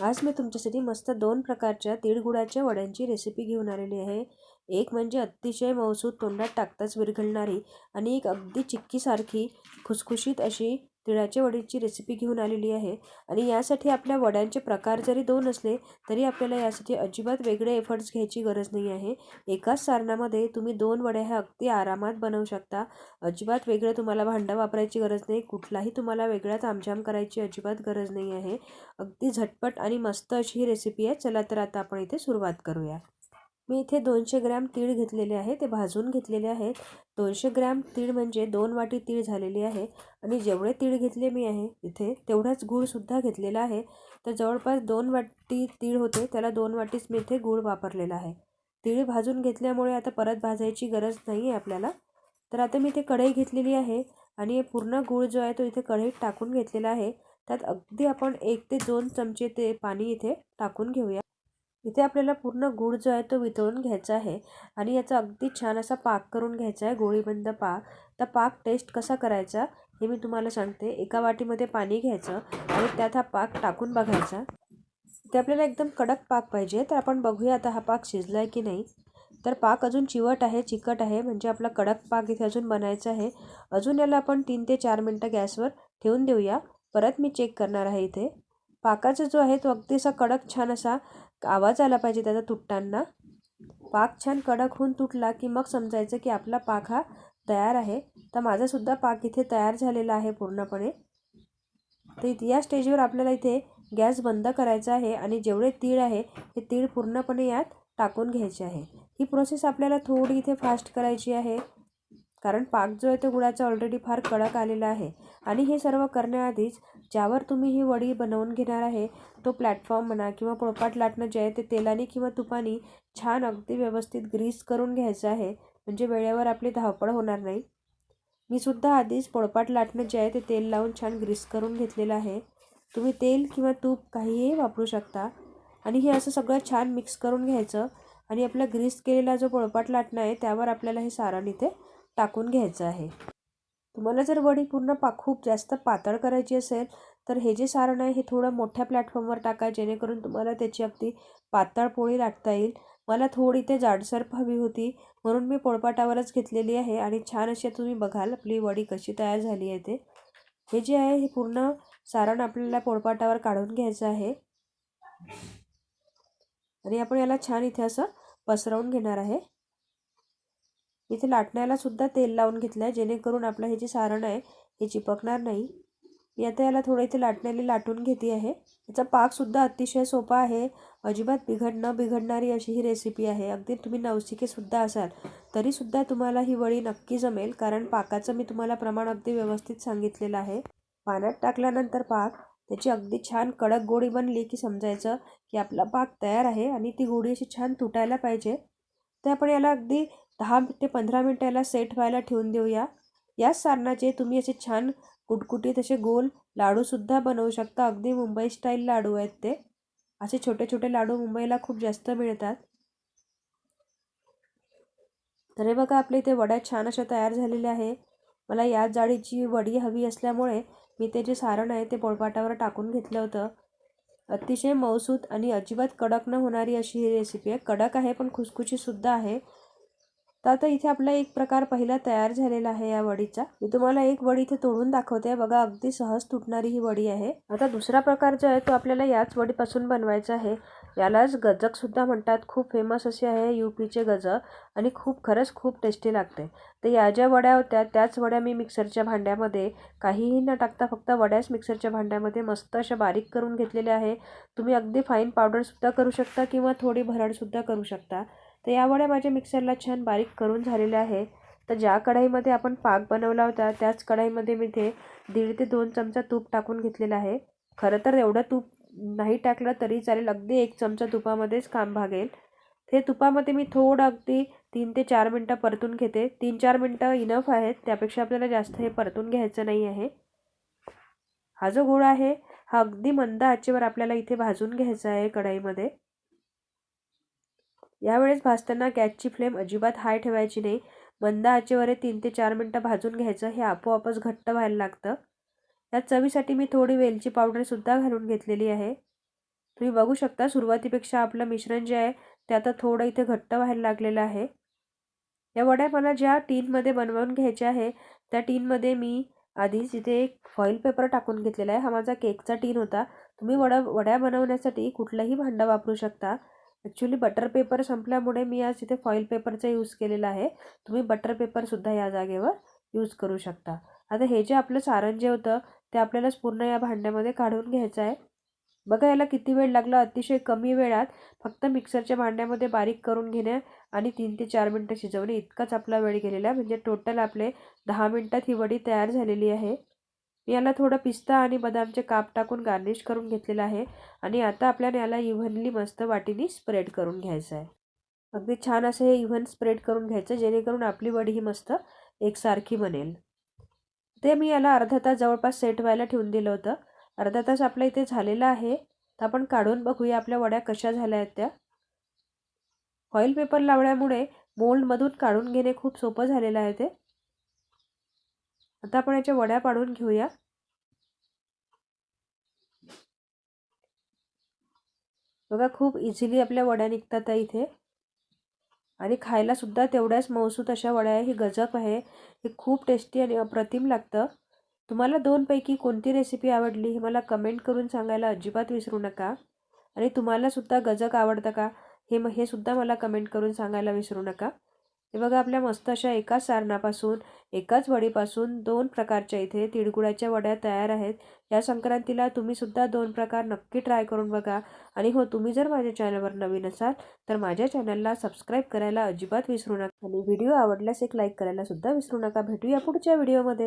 आज मी तुमच्यासाठी मस्त दोन प्रकारच्या तिळगुळाच्या वड्यांची रेसिपी घेऊन आलेली आहे. एक म्हणजे अतिशय मौसूद तोंडात टाकताच विरघळणारी आणि एक अगदी चिक्कीसारखी खुसखुशीत अशी तिळाच्या वडीची रेसिपी घेऊन आलेली आहे आणि यासाठी आपल्या वड्यांचे प्रकार जरी दोन असले तरी आपल्याला यासाठी अजिबात वेगळे एफर्ट्स घ्यायची गरज नाही आहे. एकाच सारणामध्ये तुम्ही दोन वड्या ह्या अगदी आरामात बनवू शकता. अजिबात वेगळं तुम्हाला भांडं वापरायची गरज नाही. कुठलाही तुम्हाला वेगळा तामझाम करायची अजिबात गरज नाही आहे. अगदी झटपट आणि मस्त अशी ही रेसिपी आहे. चला तर आता आपण इथे सुरुवात करूया. मी इथे दोनशे ग्रॅम तीळ घेतलेले आहे ते भाजून घेतलेले आहेत. दोनशे ग्रॅम तीळ म्हणजे दोन वाटी तीळ झालेली आहे आणि जेवढे तीळ घेतले मी आहे इथे तेवढाच गूळसुद्धा घेतलेला आहे. तर जवळपास दोन वाटी तीळ होते त्याला दोन वाटीच मी इथे गूळ वापरलेला आहे. तीळ भाजून घेतल्यामुळे आता परत भाजायची गरज नाही आहे आपल्याला. तर आता मी इथे कढई घेतलेली आहे आणि पूर्ण गूळ जो आहे तो इथे कढईत टाकून घेतलेला आहे. त्यात अगदी आपण एक ते दोन चमचे ते पाणी इथे टाकून घेऊया. इथे आपल्याला पूर्ण गूळ जो आहे तो वितळून घ्यायचा आहे आणि याचा अगदी छान असा पाक करून घ्यायचा आहे गोळीबंद पाक. तर पाक टेस्ट कसा करायचा हे मी तुम्हाला सांगते. एका वाटीमध्ये पाणी घ्यायचं आणि त्यात हा पाक टाकून बघायचा. ते आपल्याला एकदम कडक पाक पाहिजे तर आपण बघूया आता हा पाक शिजला आहे की नाही. तर पाक अजून चिवट आहे चिकट आहे म्हणजे आपला कडक पाक इथे अजून बनायचा आहे. अजून याला आपण तीन ते चार मिनटं गॅसवर ठेवून देऊया. परत मी चेक करणार आहे इथे. पाकाचा जो आहे तो अगदी असा कडक छान असा आवाज आला पाहिजे त्याचा तुटताना पाक छान कडक होऊन तुटला की मग समजायचं की आपला पाक हा तयार आहे. तर माझासुद्धा पाक इथे तयार झालेला आहे पूर्णपणे. तर या स्टेजवर आपल्याला इथे गॅस बंद करायचा आहे आणि जेवढे तीळ आहे हे तीळ पूर्णपणे यात टाकून घ्यायचे आहे. ही प्रोसेस आपल्याला थोडी इथे फास्ट करायची आहे. कारण पाक जो आहे तो गुळाचा ऑलरेडी फार कडक आलेला आहे. आणि हे सर्व करण्याआधीच ज्यावर तुम्ही ही वडी बनवून घेणार आहे तो प्लॅटफॉर्म म्हणा किंवा पोळपाट लाटणं जे आहे ते तेलाने किंवा तुपाने छान अगदी व्यवस्थित ग्रीस करून घ्यायचं आहे. म्हणजे वेळेवर आपली धावपळ होणार नाही. मी सुद्धा आधीच पोळपाट लाटणं जे आहे ते तेल लावून छान ग्रीस करून घेतलेलं आहे. तुम्ही तेल किंवा तूप काहीही वापरू शकता. आणि हे असं सगळं छान मिक्स करून घ्यायचं. आणि आपला ग्रीस केलेला जो पोळपाट लाटणं आहे त्यावर आपल्याला हे सारण इथे टाकून घ्यायचं आहे. तुम्हाला जर वडी पूर्ण पा खूप जास्त पातळ करायची असेल तर हे जे सारण आहे हे थोडं मोठ्या प्लॅटफॉर्मवर टाका जेणेकरून तुम्हाला त्याची अगदी पातळ पोळी लाटता येईल. मला थोडी ते जाडसर हवी होती म्हणून मी पोळपाटावरच घेतलेली आहे आणि छान अशी तुम्ही बघाल आपली वडी कशी तयार झाली आहे ते. हे जे आहे हे पूर्ण सारण आपल्याला पोळपाटावर काढून घ्यायचं आहे. आणि आपण याला छान इथे असं पसरवून घेणार आहे. इथे लाटण्याला सुद्धा तेल लावून घेतलं आहे जेणेकरून आपलं हे जे सारण आहे हे चिपकणार नाही. मी आता याला थोडं इथे लाटण्याने लाटून घेते आहे. याचा पाकसुद्धा अतिशय सोपा आहे. अजिबात बिघड न बिघडणारी अशी ही रेसिपी आहे. अगदी तुम्ही नवशिकेसुद्धा असाल तरीसुद्धा तुम्हाला ही वळी नक्की जमेल कारण पाकाचं मी तुम्हाला प्रमाण अगदी व्यवस्थित सांगितलेलं आहे. पाण्यात टाकल्यानंतर पाक त्याची अगदी छान कडक गोडी बनली की समजायचं की आपला पाक तयार आहे आणि ती गोडी अशी छान तुटायला पाहिजे. तर आपण याला अगदी दहा ते पंधरा मिनटं याला सेट व्हायला ठेवून देऊया. याच सारणाचे तुम्ही असे छान कुटकुटीत असे गोल लाडूसुद्धा बनवू शकता. अगदी मुंबई स्टाईल लाडू आहेत ते. असे छोटे छोटे लाडू मुंबईला खूप जास्त मिळतात. तर हे बघा आपल्या इथे वड्या छान अशा तयार झालेल्या आहे मला याच जाळीची वडी हवी असल्यामुळे मी ते जे सारण आहे ते पोळपाटावर टाकून घेतलं होतं. अतिशय मौसूत आणि अजिबात कडक न होणारी अशी ही रेसिपी आहे. कडक आहे पण खुसखुशीसुद्धा आहे. तर आता इथे आपला एक प्रकार पहिला तयार झालेला आहे या वडीचा. मी तुम्हाला एक वडी इथे तोडून दाखवते. बघा अगदी सहज तुटणारी ही वडी आहे. आता दुसरा प्रकार जो आहे तो आपल्याला याच वडीपासून बनवायचा आहे. यालाच गजकसुद्धा म्हणतात. खूप फेमस असे आहे यू पीचे गजक आणि खूप खरंच खूप टेस्टी लागते. तर या ज्या वड्या होत्या त्याच वड्या मी मिक्सरच्या भांड्यामध्ये काहीही न टाकता फक्त वड्याच मिक्सरच्या भांड्यामध्ये मस्त अशा बारीक करून घेतलेल्या आहे. तुम्ही अगदी फाईन पावडरसुद्धा करू शकता किंवा थोडी भरडसुद्धा करू शकता. तर या वड्या माझ्या मिक्सरला छान बारीक करून झालेल्या आहे. तर ज्या कढाईमध्ये आपण पाक बनवला होता त्याच कढाईमध्ये मी ते दीड ते दोन चमचा तूप टाकून घेतलेलं आहे. खरं तर एवढं तूप नाही टाकलं तरी चालेल अगदी एक चमचा तुपामध्येच काम भागेल. ते तुपामध्ये मी थोडं अगदी तीन ते चार मिनटं परतून घेते. तीन चार मिनटं इनफ आहेत त्यापेक्षा आपल्याला जास्त हे परतून घ्यायचं नाही आहे. हा जो गोळ आहे हा अगदी मंद आचेवर आपल्याला इथे भाजून घ्यायचा आहे कढाईमध्ये. यावेळेस भाजताना गॅसची फ्लेम अजिबात हाय ठेवायची नाही. मंद आचेवर तीन ते चार मिनटं भाजून घ्यायचं. हे आपोआपच घट्ट व्हायला लागतं. या चवीसाठी मी थोडी वेलची पावडरसुद्धा घालून घेतलेली आहे. तुम्ही बघू शकता सुरुवातीपेक्षा आपलं मिश्रण जे आहे ते आता थोडं इथे घट्ट व्हायला लागलेलं आहे. या वड्या मला ज्या टीनमध्ये बनवून घ्यायच्या आहे त्या टीनमध्ये मी आधीच इथे एक फॉईल पेपर टाकून घेतलेला आहे. हा माझा केकचा टीन होता. तुम्ही वडा वड्या बनवण्यासाठी कुठलंही भांडं वापरू शकता. ॲक्च्युली बटर पेपर संपल्यामुळे मी आज इथे फॉईल पेपरचा यूज केलेला आहे. तुम्ही बटर पेपरसुद्धा या जागेवर यूज करू शकता. आता हे जे आपलं सारण जे होतं ते आपल्यालाच पूर्ण या भांड्यामध्ये काढून घ्यायचं आहे. बघा याला किती वेळ लागला? अतिशय कमी वेळात फक्त मिक्सरच्या भांड्यामध्ये बारीक करून घेणे आणि तीन ते चार मिनटं शिजवणे. इतकाच आपला वेळ गेलेला आहे. म्हणजे टोटल आपले दहा मिनटात ही वडी तयार झालेली आहे. याला थोडं पिस्ता आणि बदामचे काप टाकून गार्निश करून घेतलेलं आहे आणि आता आपल्याला याला इव्हनली मस्त वाटीने स्प्रेड करून घ्यायचं आहे. अगदी छान असं हे इव्हन स्प्रेड करून घ्यायचं जेणेकरून आपली वडी ही मस्त एकसारखी बनेल. ते मी याला अर्धा तास जवळपास सेट व्हायला ठेवून दिलं होतं. अर्धा तास आपल्या इथे झालेला आहे. तर आपण काढून बघूया आपल्या वड्या कशा झाल्या आहेत त्या. ऑइल पेपर लावल्यामुळे मोल्डमधून काढून घेणे खूप सोपं झालेलं आहे ते. आता आपण याच्या वड्या पाडून घेऊया. बघा खूप इझिली आपल्या वड्या निघतात आहे इथे. आणि खायला सुद्धा तेवढ्याच मौसूत अशा वड्या आहे. ही गजब आहे. हे खूप टेस्टी आणि अप्रतिम लागतं. तुम्हाला दोनपैकी कोणती रेसिपी आवडली हे मला कमेंट करून सांगायला अजिबात विसरू नका. आणि तुम्हालासुद्धा गजक आवडतं का हे म हे सुद्धा मला कमेंट करून सांगायला विसरू नका. हे बघा आपल्या मस्त अशा एकाच सारणापासून एकाच वडीपासून दोन प्रकारच्या इथे तिळगुळाच्या वड्या तयार आहेत. या संक्रांतीला तुम्ही सुद्धा दोन प्रकार नक्की ट्राय करून बघा. आणि हो तुम्ही जर माझ्या चॅनलवर नवीन असाल तर माझ्या चॅनलला सबस्क्राईब करायला अजिबात विसरू नका. आणि व्हिडिओ आवडल्यास एक लाईक करायला सुद्धा विसरू नका. भेटूया पुढच्या व्हिडिओमध्ये